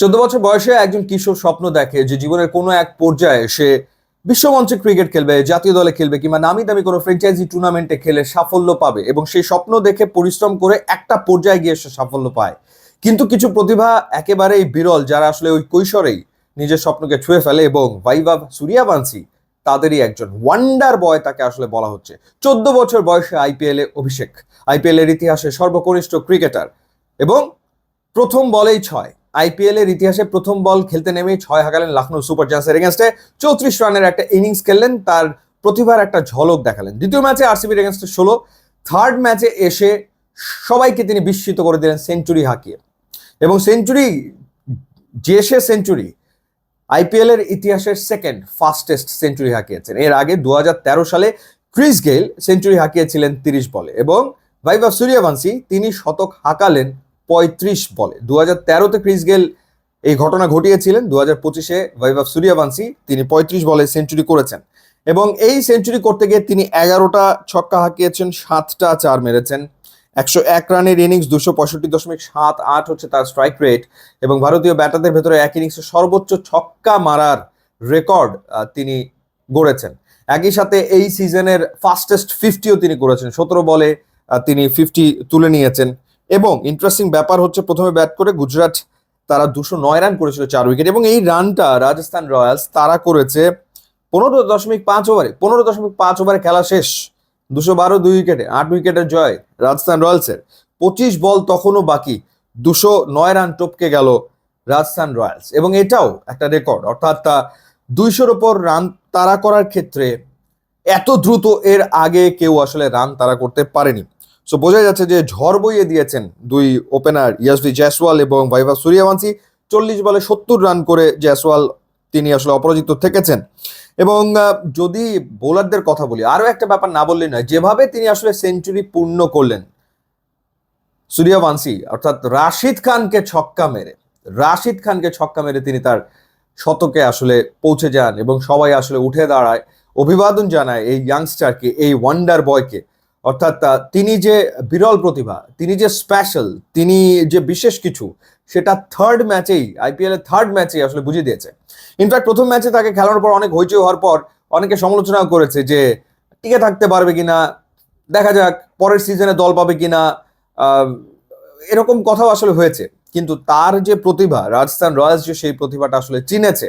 চোদ্দ বছর বয়সে একজন কিশোর স্বপ্ন দেখে যে জীবনের কোনো এক পর্যায়ে সে বিশ্বমঞ্চে ক্রিকেট খেলবে, জাতীয় দলে খেলবে কিংবা নামি দামি কোনো ফ্র্যাঞ্চাইজি টুর্নামেন্টে খেলে সাফল্য পাবে এবং সেই স্বপ্ন দেখে পরিশ্রম করে একটা পর্যায়ে গিয়ে সে সাফল্য পায়। কিন্তু কিছু প্রতিভা একেবারেই বিরল যারা আসলে ওই কৈশোরেই নিজের স্বপ্নকে ছুঁয়ে ফেলে এবং ভাইভাব সুরিয়াবান্সি তাদেরই একজন ওয়ান্ডার বয় তাকে আসলে বলা হচ্ছে। চোদ্দ বছর বয়সে আইপিএল অভিষেক। আইপিএল এর ইতিহাসে সর্বকনিষ্ঠ ক্রিকেটার এবং প্রথম বলেই ছয়। আইপিএল এর ইতিহাসে প্রথম বল খেলতে নেমেই ছয় হাঁকালেন লখনৌ সুপার জায়ান্টসের এগেনস্টে চৌত্রিশ রানের একটা ইনিংস খেললেন, তার প্রতিভার একটা ঝলক দেখালেন। দ্বিতীয় ম্যাচে আরসিবির এগেনস্টে ষোলো থার্ড ম্যাচে এসে সবাইকে তিনি বিস্মিত করে দিলেন সেঞ্চুরি হাঁকিয়ে। এবং সেঞ্চুরি যে সে সেঞ্চুরি আইপিএল এর ইতিহাসের সেকেন্ড ফাস্টেস্ট সেঞ্চুরি হাঁকিয়েছেন। এর আগে দু হাজার তেরো সালে ক্রিস গেইল সেঞ্চুরি হাঁকিয়েছিলেন তিরিশ বলে। এবং ভাইভা সূর্যবংশী, তিনি শতক হাঁকালেন পঁয়ত্রিশ বলে। দু হাজার তেরোতে ক্রিস গেল এই ঘটনা ঘটিয়েছিলেন। দু হাজার পঁচিশে বৈভব সূর্যবংশী তিনি পঁয়ত্রিশ বলে সেঞ্চুরি করেছেন। এবং এই সেঞ্চুরি করতে গিয়ে তিনি এগারোটা ছক্কা হাঁকিয়েছেন, সাতটা চার মেরেছেন। একশো এক রানের ইনিংস, দুশো পঁয়ষট্টি দশমিক সাত আট হচ্ছে তার স্ট্রাইক রেট। এবং ভারতীয় ব্যাটারদের ভেতরে এক ইনিংসে সর্বোচ্চ ছক্কা মারার রেকর্ড তিনি গড়েছেন। একই সাথে এই সিজনের ফাস্টেস্ট ফিফটিও তিনি করেছেন। সতেরো বলে তিনি ফিফটি তুলে নিয়েছেন। এবং ইন্টারেস্টিং ব্যাপার হচ্ছে প্রথমে ব্যাট করে গুজরাট তারা দুশো নয় রান করেছিল চার উইকেট এবং এই রানটা রাজস্থান রয়্যালস তারা করেছে পনেরো দশমিক পাঁচ ওভারে পনেরো দশমিক পাঁচ ওভারে খেলা শেষ। দুশো বারো দুই উইকেটে আট উইকেটের জয় রাজস্থান রয়্যালসের। পঁচিশ বল তখনও বাকি। দুশো নয় রান টপকে গেল রাজস্থান রয়্যালস। এবং এটাও একটা রেকর্ড অর্থাৎ তা দুইশোর ওপর রান তাড়া করার ক্ষেত্রে এত দ্রুত এর আগে কেউ আসলে রান তারা করতে পারেনি। সো বোঝা যাচ্ছে যে ঝড় বইয়ে দিয়েছেন দুই ওপেনার ইয়াসভি জয়সওয়াল এবং ভাইভা সূর্যবংশী চল্লিশ বলে সত্তর রান করে জয়সওয়াল তিনি আসলে অপরাজিত থেকেছেন। এবং যদি বোলারদের কথা বলি, আরও একটা ব্যাপার না বললেই নয়, যেভাবে তিনি আসলে সেঞ্চুরি পূর্ণ করলেন সূর্যবংশী অর্থাৎ রাশিদ খানকে ছক্কা মেরে, রাশিদ খানকে ছক্কা মেরে তিনি তার শতকে আসলে পৌঁছে যান এবং সবাই আসলে উঠে দাঁড়ায়। অভিবাদন জানায় এই ইয়াংস্টারকে এই ওয়ান্ডার বয়কে অর্থাৎ তিনি যে বিরল প্রতিভা, তিনি যে স্পেশাল তিনি যে বিশেষ কিছু, সেটা থার্ড ম্যাচেই আইপিএল এর থার্ড ম্যাচেই আসলে বুঝিয়ে দিয়েছে। ইনফ্যাক্ট প্রথম ম্যাচে তাকে খেলানোর পর অনেক হইচই হওয়ার পর অনেকে সমালোচনা করেছে যে, টিকে থাকতে পারবে কিনা, দেখা যাক পরের সিজনে দল পাবে কিনা এরকম কথাও আসলে হয়েছে। কিন্তু তার যে প্রতিভা, রাজস্থান রয়্যালস যে সেই প্রতিভাটা আসলে চিনেছে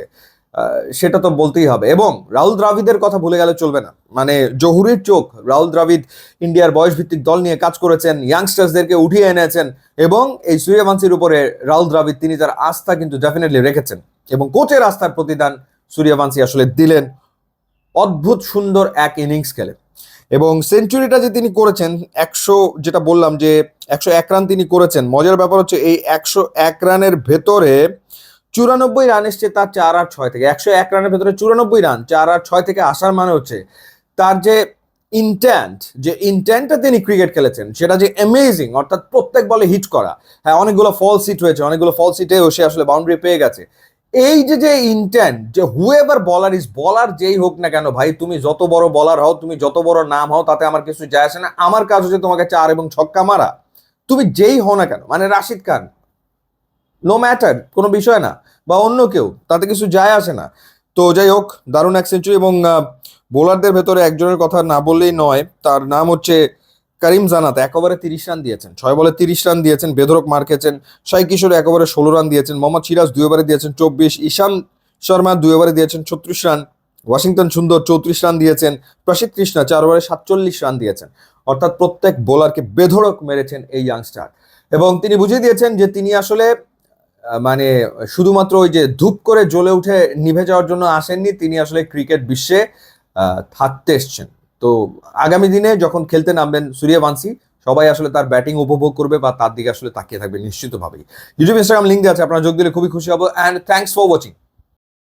সেটা তো বলতেই হবে। এবং রাহুল দ্রাবিদের কথা ভুলে গেলে চলবে না। মানে জহুরির চোখ, রাহুল দ্রাবিদ ইন্ডিয়ার বয়স ভিত্তিক দল নিয়ে কাজ করেছেন ইয়াংস্টার্সদেরকে উঠিয়ে এনেছেন, এবং এই সূর্যবংশীর উপরে রাহুল দ্রাবিদ তিনি তার আস্থা কিন্তু ডেফিনেটলি রেখেছেন। এবং কোচের আস্থার প্রতিদান সূর্যবংশী আসলে দিলেন। অদ্ভুত সুন্দর এক ইনিংস খেলে। এবং সেঞ্চুরিটা যে তিনি করেছেন, একশো যেটা বললাম যে একশো এক রান তিনি করেছেন, মজার ব্যাপার হচ্ছে এই একশো এক রানের ভেতরে চুরানব্বই রান এসছে তার চার আর ছয় থেকে। একশো এক রানের ভেতরে চুরানব্বই রান চার আর ছয় থেকে আসার মানে হচ্ছে তার যে ইন্ট্যান্ট যে ইন্ট্যান্টটা তিনি ক্রিকেট খেলেছেন, সেটা যে অ্যামেজিং অর্থাৎ প্রত্যেক বলে হিট করা। হ্যাঁ অনেকগুলো ফল সিট হয়েছে, অনেকগুলো ফল সিটেও সে আসলে বাউন্ডারি পেয়ে গেছে। এই যে যে ইন্ট্যান্ট যে হুয়েভার বলার ইজ বলার যেই হোক না কেন, ভাই, তুমি যত বড় বলার হও, তুমি যত বড় নাম হও, তাতে আমার কিছু যায় আসে না। আমার কাজ হচ্ছে তোমাকে চার এবং ছক্কা মারা। তুমি যেই হও না কেন মানে রাশিদ খান নো ম্যাটার কোনো বিষয় না, বা অন্য কেউ, তাতে কিছু যায় আসে না। তো যাই হোক, দারুণ এক সেঞ্চুরি এবং বোলারদের ভেতরে একজনের কথা না বললেই নয়, তার নাম হচ্ছে করিম জানাত এক ওভারে তিরিশ রান দিয়েছেন, ছয় বলে তিরিশ রান দিয়েছেন, বেধরক মার খেয়েছেন সাই কিশোর এক ওভারে ষোলো রান দিয়েছেন, মোহাম্মদ সিরাজ দুই ওভারে দিয়েছেন চব্বিশ, ঈশান শর্মা দুই ওভারে দিয়েছেন ছত্রিশ রান ওয়াশিংটন সুন্দর চৌত্রিশ রান দিয়েছেন প্রসিদ কৃষ্ণা চার ওভারে সাতচল্লিশ রান দিয়েছেন। অর্থাৎ প্রত্যেক বোলারকে বেধড়ক মেরেছেন এই ইয়াংস্টার এবং তিনি বুঝিয়ে দিয়েছেন যে তিনি আসলে মানে শুধুমাত্র ওই যে ধূপ করে জ্বলে উঠে নিভে যাওয়ার জন্য আসেননি, তিনি আসলে ক্রিকেট বিশ্বে থাকতে এসছেন। তো আগামী দিনে যখন খেলতে নামবেন সুরিয়া বানসি, সবাই আসলে তার ব্যাটিং উপভোগ করবে বা তার দিকে আসলে তাকিয়ে থাকবে নিশ্চিতভাবেই। ইউটিউব ইনস্টাগ্রাম লিঙ্ক আছে, আপনারা যোগ দিলে খুবই খুশি হব। And thanks for watching